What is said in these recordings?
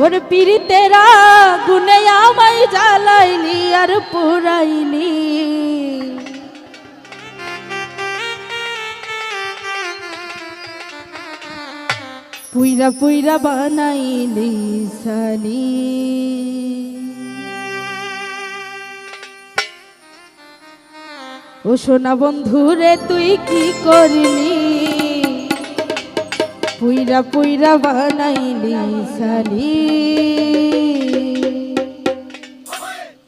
ওর পিরিতেরা গুনে আমায় জ্বালাইলি আর পুরাইলি। পুইরা পুইরা বানাইলি সালি ও সোনা বন্ধুরে, তুই কি করলি? পুইরা পুইরা বানাইলি সালি।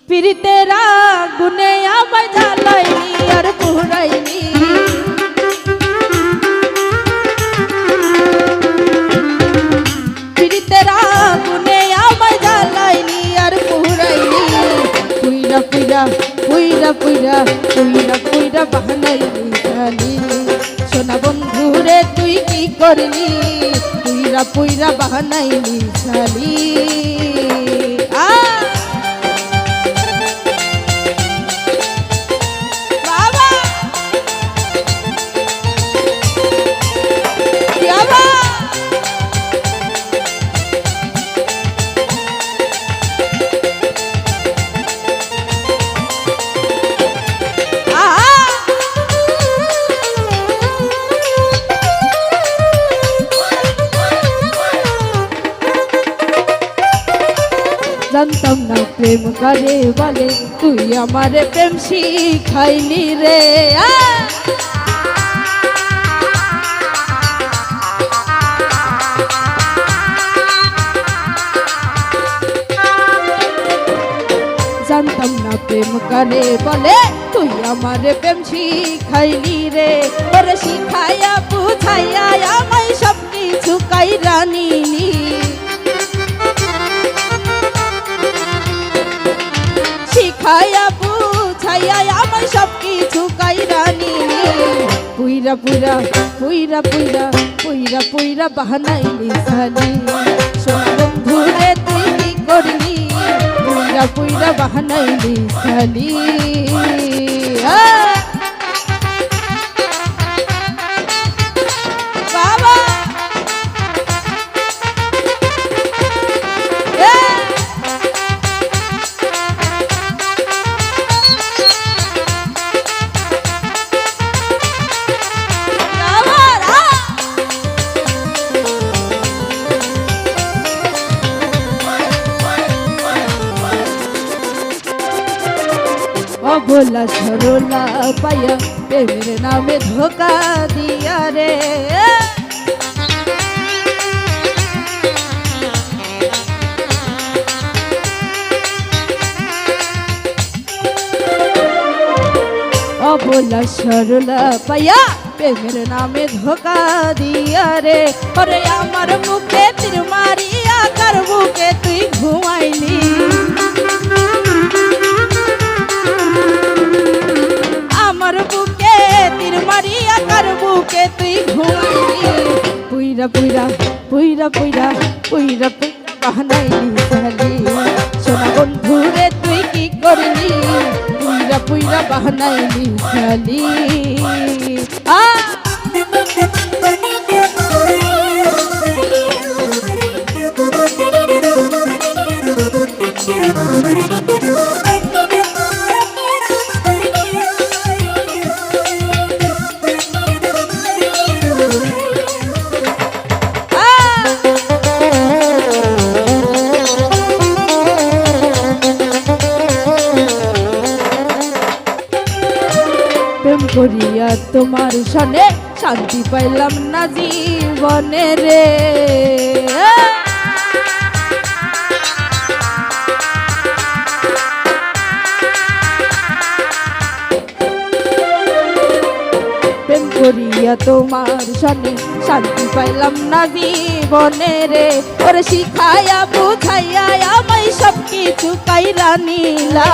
পিরিতেরা গুনে করলি পুইরা পুইরা বানাইলি সালি জানতাম না প্রেম করে বলে তুই আমারে প্রেম শিখাইলি রে! জানতাম না প্রেম করে বলে। তুই আমারে প্রেম শিখাইলি রে। ওরে শিখাইয়া বুঝাইয়া আমায় সব কিছু কাইরা নিলি। শিখাইয়া বুঝাইয়া আমার সব কিছু কাইরা নিলি। পুইরা পুইরা পুইরা পুইরা পুইরা পুইরা বাহানাইলি সালি বন্ধুরে তুই কি করলি পুইরা পুইরা বাহানাইলি সালি অবলা সরলা পায়া প্রেমের নামে ধোকা দিয়া রে। অবলা সরলা পায়া প্রেমের নামে ধোকা দিয়া রে। ওরে আমার মুখে তীর মারিয়া, কার বুকে তুই ঘুমাইলি আমার বুকে, তীর মারিয়া কার বুকে, তুই ঘুমাইলি। পুইরা পুইরা পুইরা পুইরা পুইরা পুইরা বাহানাইলি সালি সোনা বন্ধু রে, তুই কি করলি? পুইরা পুইরা বাহানাইলি সালি আ! প্রেম করিয়া তোমার সনে শান্তি পাইলাম না জীবনে রে। করিয়া তোমার সনে শান্তি পাইলাম না জীবনে রে। ওরে শিখাইয়া বুঝাইয়া আমায় সব কিছু কাইরা নিলা।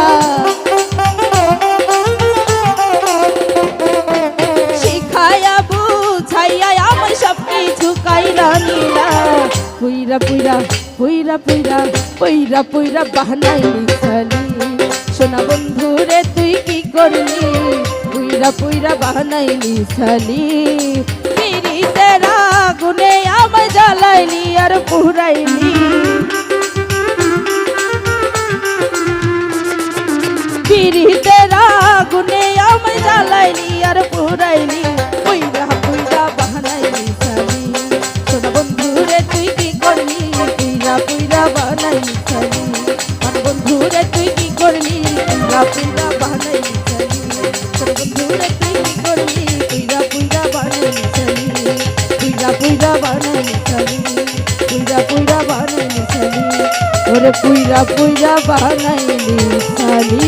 পুইরা পুইরা পুইরা পুইরা পুইরা পুইরা বাহানাইলি খালি সোনা বন্ধু রে, তুই কি করলি? পুইরা পুইরা বাহানাইলি খালি পিরিতের আগুনে আমায় জ্বালাইলি আর পুরাইলি। পিরিতের আগুনে আমায় জ্বালাইলি আর পুরাইলি। পুইরা পুইরা বানাইলি সালি আমার বন্ধু রে তুই কি করলি? পুইরা পুইরা বানাইলি খালি শোন বন্ধু রে তুই কি করলি? পুইরা পুইরা বানাইলি সালি পুইরা পুইরা বানাইলি সালি ওরে পুইরা পুইরা বানাইলি সালি